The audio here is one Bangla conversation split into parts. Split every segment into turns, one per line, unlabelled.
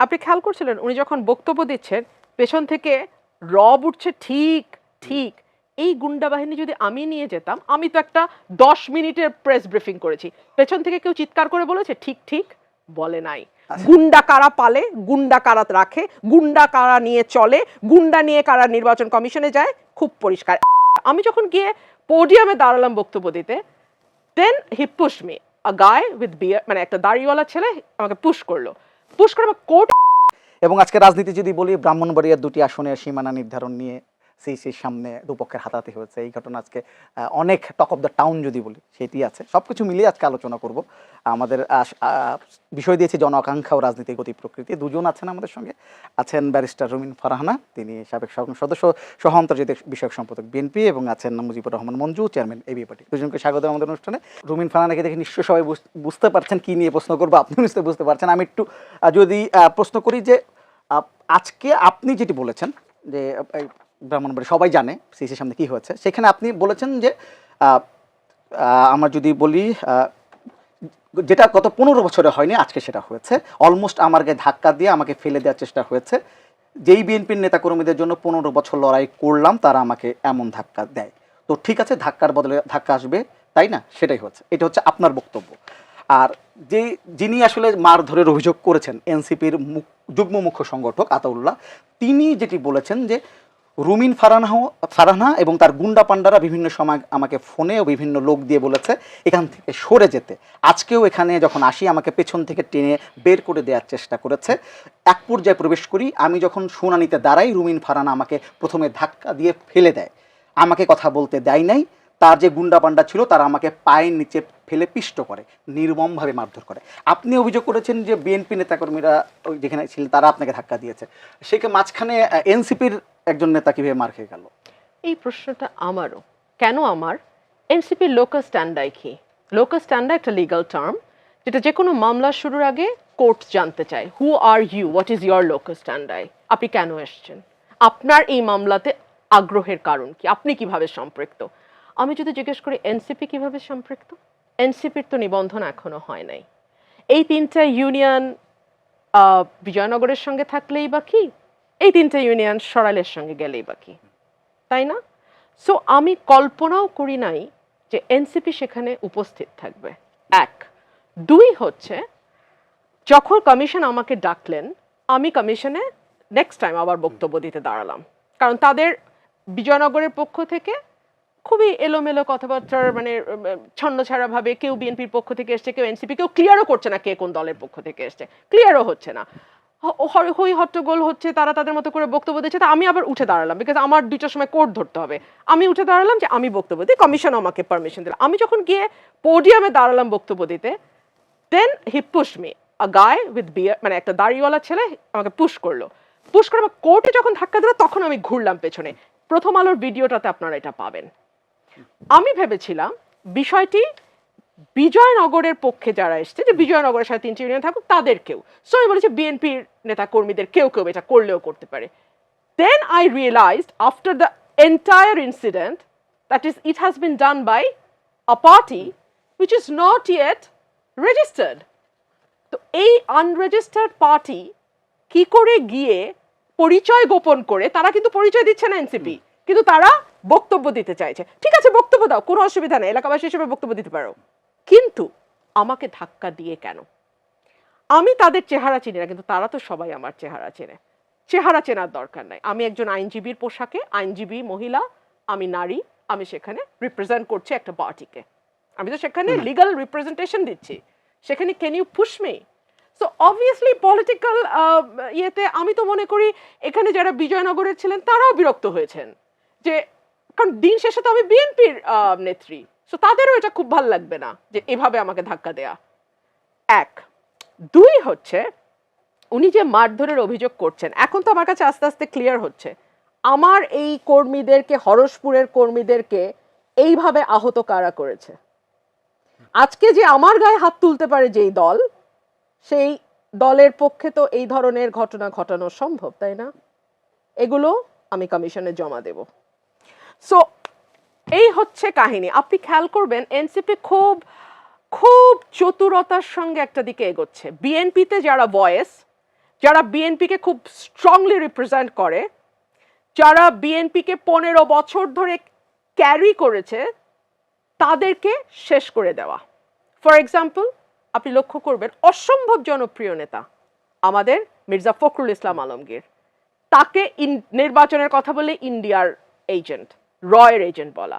আপনি খেয়াল করছিলেন উনি যখন বক্তব্য দিচ্ছেন পেছন থেকে রব উঠছে ঠিক ঠিক। এই গুন্ডা বাহিনী যদি আমি নিয়ে যেতাম আমি তো একটা দশ মিনিটের প্রেস ব্রিফিং করেছি। পেছন থেকে কেউ চিৎকার করে বলেছে ঠিক ঠিক বলে নাই। গুন্ডা কারা পালে গুন্ডা কারা রাখে গুন্ডা কারা নিয়ে চলে গুন্ডা নিয়ে কারা নির্বাচন কমিশনে যায় খুব পরিষ্কার। আমি যখন গিয়ে পোডিয়ামে দাঁড়ালাম বক্তব্য দিতে দেন হি পুশ মি আ গায় উইথ বিয়ার মানে একটা দাড়িওয়ালা ছেলে আমাকে পুশ করল। পুশ করে আমার
এবং আজকে রাজনীতি যদি বলি ব্রাহ্মণবাড়িয়ার দুটি আসনের সীমানা নির্ধারণ নিয়ে সিসির সামনে দুপক্ষের হাতাহাতি হয়েছে। এই ঘটনা আজকে অনেক টক অফ দ্য টাউন যদি বলি, সেটি আছে। সব কিছু মিলিয়ে আজকে আলোচনা করব। আমাদের বিষয় দিয়েছি জন আকাঙ্ক্ষা ও রাজনীতির গতি প্রকৃতি। দুজন আছেন আমাদের সঙ্গে। আছেন ব্যারিস্টার রুমিন ফারহানা, তিনি সাবেক সদস্য সহ আন্তর্জাতিক বিষয়ক সম্পাদক বিএনপি এবং আছেন Mujibur Rahman Manju chairman AB party দুজনকে স্বাগত আমাদের অনুষ্ঠানে। রুমিন ফারহানাকে দেখে নিশ্চয়ই সবাই বুঝ- বুঝতে পারছেন কি নিয়ে প্রশ্ন করব। আপনি নিশ্চয়ই বুঝতে পারছেন। আমি একটু যদি প্রশ্ন করি যে আজকে আপনি যেটি বলেছেন যে ব্রাহ্মণবাড়ি সবাই জানে সিসির সামনে কি হয়েছে। সেখানে আপনি বলেছেন যে আহ, যদি বলি যেটা গত পনেরো বছরে হয়নি আজকে সেটা হয়েছে। অলমোস্ট আমাকে ধাক্কা দিয়ে আমাকে ফেলে দেওয়ার চেষ্টা হয়েছে। যেই বিএনপির নেতাকর্মীদের জন্য পনেরো বছর লড়াই করলাম তারা আমাকে এমন ধাক্কা দেয়। তো ঠিক আছে ধাক্কার বদলে ধাক্কা আসবে তাই না? সেটাই হচ্ছে এটা হচ্ছে আপনার বক্তব্য। আর যে যিনি আসলে মারধরের অভিযোগ করেছেন এনসিপির যুগ্ম মুখ্য সংগঠক আতাউল্লাহ তিনি যেটি বলেছেন যে রুমিন ফারানাহ ফারানা এবং তার গুন্ডা পান্ডারা বিভিন্ন সময় আমাকে ফোনে ও বিভিন্ন লোক দিয়ে বলেছে, এখান থেকে সরে যেতে। আজকেও এখানে যখন আসি, আমাকে পেছন থেকে টেনে বের করে দেওয়ার চেষ্টা করেছে। এক পর্যায়ে প্রবেশ করি, আমি যখন শুনানিতে দাঁড়াই, রুমিন ফারানা আমাকে প্রথমে ধাক্কা দিয়ে ফেলে দেয়। আমাকে কথা বলতে দেয় নাই। তার যে গুন্ডা পান্ডা ছিল, তারা আমাকে পায়ের নিচে ফেলে পিষ্ট করে, নির্মমভাবে মারধর করে। আপনি অভিযোগ করেছেন যে বিএনপি নেতাকর্মীরা ওই যেখানে ছিলেন, তারা আপনাকে ধাক্কা দিয়েছে। সেকে মাঝখানে এনসিপির একজন নেতা কীভাবে মার খেয়ে গেল?
এই প্রশ্নটা আমারও। কেন আমার? এনসিপির লোকাল স্ট্যান্ডাই কি? লোকাল স্ট্যান্ডা একটা লিগাল টার্ম যেটা যে কোনো মামলা শুরুর আগে কোর্ট জানতে চায়। Who are you what is your locus standi? আপনি কেন এসছেন? আপনার এই মামলাতে আগ্রহের কারণ কি? আপনি কীভাবে সম্পৃক্ত? আমি যদি জিজ্ঞেস করি, এনসিপি কীভাবে সম্পৃক্ত? এনসিপির তো নিবন্ধন এখনও হয় নাই। এই তিনটা ইউনিয়ন বিজয়নগরের সঙ্গে থাকলেই বা কি? এই তিনটা ইউনিয়ন সরাইলের সঙ্গে গেলেই বাকি তাই না? সো আমি কল্পনাও করি নাই যে এনসিপি সেখানে উপস্থিত থাকবে। এক। দুই হচ্ছে, যখন কমিশন আমাকে ডাকলেন, আমি কমিশনে নেক্সট টাইম আবার বক্তব্য দিতে দাঁড়ালাম। কারণ তাদের বিজয়নগরের পক্ষ থেকে খুবই এলোমেলো কথাবার্তার মানে ছন্ন ছাড়া ভাবে কেউ বিএনপির পক্ষ থেকে এসছে, কেউ এনসিপি কেউ ক্লিয়ারও করছে না কে কোন দলের পক্ষ থেকে এসছে। ক্লিয়ারও হচ্ছে না। হই হট্টগোল হচ্ছে, তারা তাদের মতো করে বক্তব্য দিচ্ছে, তা আমি আবার উঠে দাঁড়ালাম বিকজ আমার দুইটার সময় কোর্ট ধরতে হবে। আমি উঠে দাঁড়ালাম যে আমি বক্তব্য দিই কমিশন আমাকে পারমিশন দিল। আমি যখন গিয়ে পোডিয়ামে দাঁড়ালাম বক্তব্য দিতে দেন হি পুশ মি আ গায় উইথ বিয়ার মানে একটা দাড়িওয়ালা ছেলে আমাকে পুশ করল। পুশ করে আমার কোর্টে যখন ধাক্কা দিল, তখন আমি ঘুরলাম পেছনে। প্রথম আলোর ভিডিওটাতে আপনারা এটা পাবেন। আমি ভেবেছিলাম বিষয়টি বিজয়নগরের পক্ষে যারা এসছে যে বিজয়নগরের সাথে তিনটি ইউনিয়ন থাকুক তাদের কেউ সো আমি বলেছি বিএনপির নেতা কর্মীদের কেউ কেউ এটা করলেও করতে পারে। Then I realised after the entire incident that is it has been done by a party which is not yet registered তো এই আনরেজিস্টার্ড পার্টি কি করে গিয়ে পরিচয় গোপন করে তারা কিন্তু পরিচয় দিচ্ছে না এনসিপি কিন্তু তারা বক্তব্য দিতে চাইছে। ঠিক আছে বক্তব্য দাও কোনো অসুবিধা নেই এলাকাবাসী হিসেবে বক্তব্য দিতে পারো। কিন্তু আমাকে ধাক্কা দিয়ে কেন? আমি তাদের চেহারা চিনি না কিন্তু তারা তো সবাই আমার চেহারা চেনে। চেহারা চেনার দরকার নাই। আমি একজন আইনজীবীর পোশাকে আইনজীবী মহিলা আমি নারী আমি সেখানে রিপ্রেজেন্ট করছি একটা পার্টিকে আমি তো সেখানে লিগাল রিপ্রেজেন্টেশন দিচ্ছি। সেখানে can you push me so obviously political ইয়েতে আমি তো মনে করি এখানে যারা বিজয়নগরের ছিলেন তারাও বিরক্ত হয়েছেন। যে কারণ দিন শেষে তো আমি বিএনপির নেত্রী। সো তাদেরও এটা খুব ভালো লাগবে না যে এভাবে আমাকে ধাক্কা দেয়া। এক। দুই হচ্ছে, উনি যে মারধরের অভিযোগ করছেন, এখন তো আমার কাছে আস্তে আস্তে ক্লিয়ার হচ্ছে। আমার এই কর্মীদেরকে, হরসপুরের কর্মীদেরকে এইভাবে আহত কারা করেছে? আজকে যে আমার গায়ে হাত তুলতে পারে যেই দল, সেই দলের পক্ষে তো এই ধরনের ঘটনা ঘটানো সম্ভব, তাই না? এগুলো আমি কমিশনে জমা দেব। সো এই হচ্ছে কাহিনী। আপনি খেয়াল করবেন, এনসিপি খুব খুব চতুরতার সঙ্গে একটা দিকে এগোচ্ছে। বিএনপিতে যারা ভয়েস যারা বিএনপিকে খুব স্ট্রংলি রিপ্রেজেন্ট করে, যারা বিএনপিকে পনেরো বছর ধরে ক্যারি করেছে, তাদেরকে শেষ করে দেওয়া। ফর এক্সাম্পল আপনি লক্ষ্য করবেন, অসম্ভব জনপ্রিয় নেতা আমাদের মির্জা ফখরুল ইসলাম আলমগীর। তাকে নির্বাচনের কথা বলে ইন্ডিয়ার এজেন্ট রয়ের এজেন্ট বলা।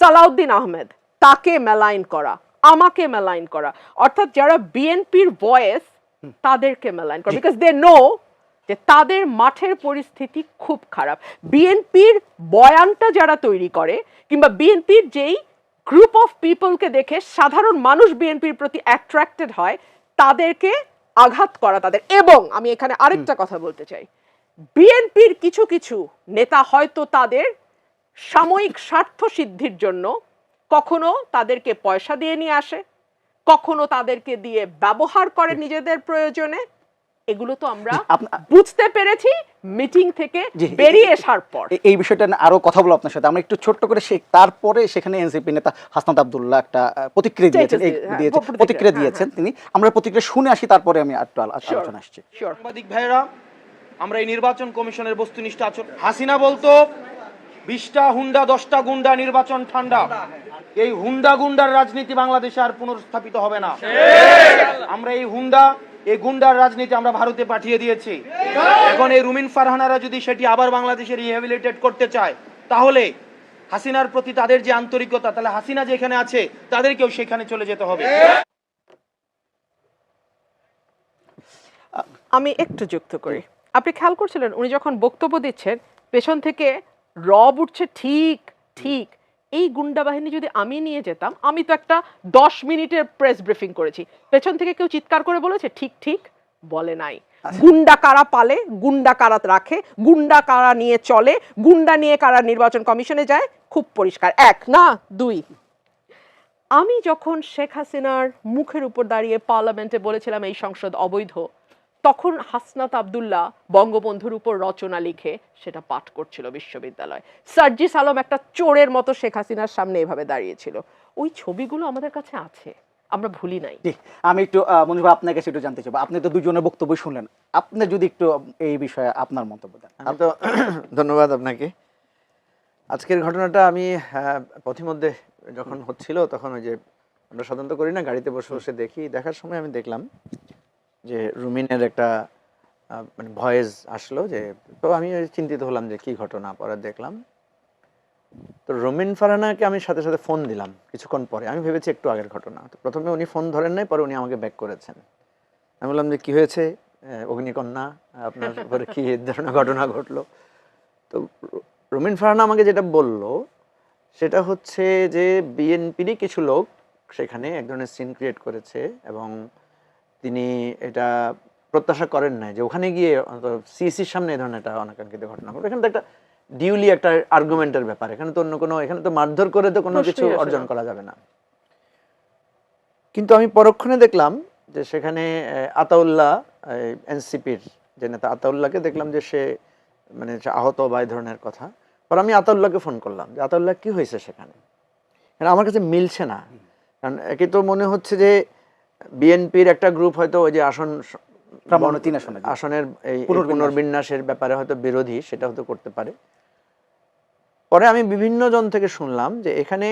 সালাউদ্দিন আহমেদ তাকে মেলাইন করা আমাকে মেলাইন করা। অর্থাৎ যারা বিএনপির ভয়েস তাদেরকে মেলাইন করা। বিকজ দে নো যে তাদের মাঠের পরিস্থিতি খুব খারাপ। বিএনপির বয়ানটা যারা তৈরি করে কিংবা বিএনপির যেই গ্রুপ অফ পিপলকে দেখে সাধারণ মানুষ বিএনপির প্রতি অ্যাট্রাক্টেড হয় তাদেরকে আঘাত করা তাদের। এবং আমি এখানে আরেকটা কথা বলতে চাই। বিএনপির কিছু কিছু নেতা হয়তো তাদের সাময়িক স্বার্থ সিদ্ধির জন্য কখনো তাদেরকে পয়সা দিয়ে নিয়ে আসে কখনো তাদেরকে দিয়ে ব্যবহার করে নিজেদের প্রয়োজনে এগুলো তো আমরা বুঝতে পেরেছি মিটিং থেকে বেরিয়ে আসার পর।
এই বিষয়টা আরও কথা বলব আপনার সাথে। আমরা একটু ছোট্ট করে তারপরে সেখানে এনসিপি নেতা হাসনাত আব্দুল্লাহ একটা প্রতিক্রিয়া দিয়েছেন।
হ্যাঁ,
দিয়েছেন
প্রতিক্রিয়া, হ্যাঁ,
দিয়েছেন তিনি। আমরা প্রতিক্রিয়া শুনে আসি তারপরে আমি একটু আলো- আলোচনা আসছি।
সাংবাদিক ভাইয়েরা আমরা এই নির্বাচন কমিশনের বস্তুনিষ্ঠ আচরণ হাসিনা বলতো বিশটা হুন্ডা, দশটা গুন্ডা, নির্বাচন ঠান্ডা। এই হুন্ডা গুন্ডার রাজনীতি বাংলাদেশে আর পুনর্স্থাপিত হবে না। আমরা এই হুন্ডা, এই গুন্ডার রাজনীতি আমরা ভারতে পাঠিয়ে দিয়েছি। এখন এই রুমিন ফারহানারা যদি সেটি আবার বাংলাদেশে রিহ্যাবিলিটেট করতে চায়, তাহলে হাসিনার প্রতি তাদের যে আন্তরিকতা, তাহলে হাসিনা যেখানে আছে, তাদেরকেও সেখানে চলে যেতে হবে।
আমি একটু যুক্ত করি। আপনি খেয়াল করছিলেন, উনি যখন বক্তব্য দিচ্ছেন, পেছন থেকে রব উঠছে ঠিক ঠিক। এই গুন্ডা বাহিনী যদি আমি নিয়ে যেতাম আমি তো একটা দশ মিনিটের প্রেস ব্রিফিং করেছি। পেছন থেকে কেউ চিৎকার করে বলেছে ঠিক ঠিক বলে নাই। গুন্ডা কারা পালে গুন্ডা কারা রাখে গুন্ডা কারা নিয়ে চলে গুন্ডা নিয়ে কারা নির্বাচন কমিশনে যায় খুব পরিষ্কার। এক না দুই। আমি যখন শেখ হাসিনার মুখের উপর দাঁড়িয়ে পার্লামেন্টে বলেছিলাম এই সংসদ অবৈধ তখন হাসনাত আব্দুল্লাহ বঙ্গবন্ধুর উপর রচনা লিখে সেটা পাঠ করছিল বিশ্ববিদ্যালয়। সার্জিস আলম একটা চোরের মতো শেখ হাসিনার সামনে এভাবে দাঁড়িয়েছিল। ওই ছবিগুলো আমাদের কাছে আছে আমরা ভুলি নাই।
আমি একটু মনির ভাই আপনার কাছে একটু জানতে চাইব। আপনি তো দুজনের বক্তব্য শুনলেন। আপনি যদি একটু এই বিষয়ে আপনার মন্তব্য দেন।
তো ধন্যবাদ আপনাকে। আজকের ঘটনাটা আমি পথিমধ্যে যখন হচ্ছিল তখন ওই যে আমরা সাধারণত করি না গাড়িতে বসে বসে দেখি দেখার সময় আমি দেখলাম যে রুমিনের একটা মানে ভয়েস আসলো যে, তো আমি চিন্তিত হলাম যে কি ঘটনা, পরে দেখলাম। তো রুমিন ফারানাকে আমি সাথে সাথে ফোন দিলাম কিছুক্ষণ পরে। আমি ভেবেছি একটু আগের ঘটনা। তো প্রথমে উনি ফোন ধরেন নাই, পরে উনি আমাকে ব্যাক করেছেন। আমি বললাম যে, কি হয়েছে? অগ্নিকন্যা, আপনার উপরে কি ধরনের ঘটনা ঘটলো? তো রুমিন ফারহানা আমাকে যেটা বলল, সেটা হচ্ছে যে, বিএনপিরই কিছু লোক সেখানে এক ধরনের সিন ক্রিয়েট করেছে এবং তিনি এটা প্রত্যাশা করেন নাই যে ওখানে গিয়ে সিসির সামনে এই ধরনের একটা অনাকাঙ্ক্ষিত ঘটনা ঘটবে এখানে তো একটা ডিউলি একটা আর্গুমেন্টের ব্যাপার। এখানে তো অন্য কোনো এখানে তো মারধর করে তো কোনো কিছু অর্জন করা যাবে না। কিন্তু আমি পরক্ষণে দেখলাম যে সেখানে আতাউল্লাহ এনসিপির যে নেতা আতাউল্লাহকে দেখলাম যে সে মানে আহত বা এই ধরনের কথা। পর আমি আতাউল্লাহকে ফোন করলাম যে আতাউল্লাহ কি হয়েছে সেখানে? আমার কাছে মিলছে না। কারণ একে তো মনে হচ্ছে যে বিএনপির একটা গ্রুপ হয়তো ওই যে আসন। আসনের এই এই পুনর্বিন্যাসের ব্যাপারে হয়তো বিরোধী সেটা হয়তো করতে পারে। পরে আমি বিভিন্ন জন থেকে শুনলাম যে এখানে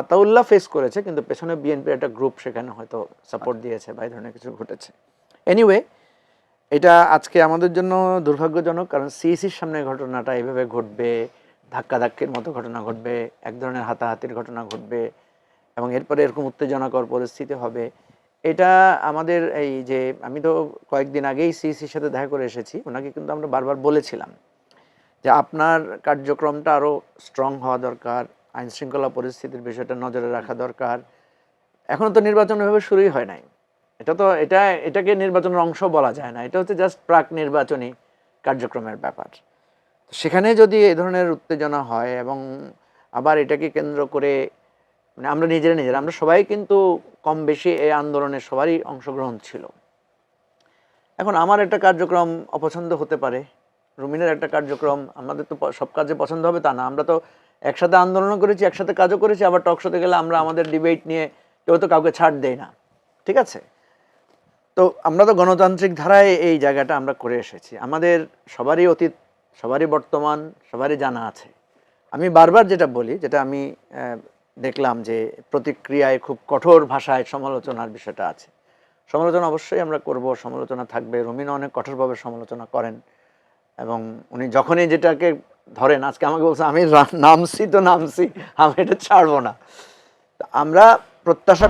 আতাউল্লাহ ফেস করেছে কিন্তু পেছনে বিএনপির একটা গ্রুপ সেখানে হয়তো সাপোর্ট দিয়েছে বা এই ধরনের কিছু ঘটেছে। এনিওয়ে এটা আজকে আমাদের জন্য দুর্ভাগ্যজনক কারণ সিইসির সামনে ঘটনাটা এইভাবে ঘটবে ধাক্কাধাক্কির মতো ঘটনা ঘটবে এক ধরনের হাতাহাতির ঘটনা ঘটবে এবং এরপরে এরকম উত্তেজনাকর পরিস্থিতি হবে। এটা আমাদের এই যে, আমি তো কয়েকদিন আগেই সিইসির সাথে দেখা করে এসেছি, ওনাকে কিন্তু আমরা বারবার বলেছিলাম যে আপনার কার্যক্রমটা আরও স্ট্রং হওয়া দরকার আইন শৃঙ্খলা পরিস্থিতির বিষয়টা নজরে রাখা দরকার। এখনও তো নির্বাচন ওইভাবে শুরুই হয় নাই। এটা তো, এটা, এটাকে নির্বাচনের অংশ বলা যায় না, এটা হচ্ছে জাস্ট প্রাক নির্বাচনী কার্যক্রমের ব্যাপার। সেখানে যদি এ ধরনের উত্তেজনা হয় এবং আবার এটাকে কেন্দ্র করে মানে আমরা নিজেরা নিজেরা, আমরা সবাই কিন্তু কম বেশি এই আন্দোলনে সবারই অংশগ্রহণ ছিল। এখন আমার একটা কার্যক্রম অপছন্দ হতে পারে, রুমিনের একটা কার্যক্রম, আমাদের তো সব কাজে পছন্দ হবে তা না, আমরা তো একসাথে আন্দোলন করেছি, একসাথে কাজও করেছি, আবার টকশোতে গেলে আমরা আমাদের ডিবেট নিয়ে কেউ তো কাউকে ছাড় দেয় না, ঠিক আছে? তো আমরা তো গণতান্ত্রিক ধারায় এই জায়গাটা আমরা করে এসেছি, আমাদের সবারই অতীত, সবারই বর্তমান, সবারই জানা আছে। আমি বারবার যেটা বলি, যেটা আমি দেখলাম যে প্রতিক্রিয়ায় খুব কঠোর ভাষায় সমালোচনার বিষয়টা আছে। সমালোচনা অবশ্যই আমরা করব, সমালোচনা থাকবে। রমিনা অনেক কঠোরভাবে সমালোচনা করেন এবং উনি যখনই যেটাকে ধরেন, আজকে আমাকে বলছে, আমি নামছি তো নামছি, আমি এটা ছাড়বো না। আমরা প্রত্যাশা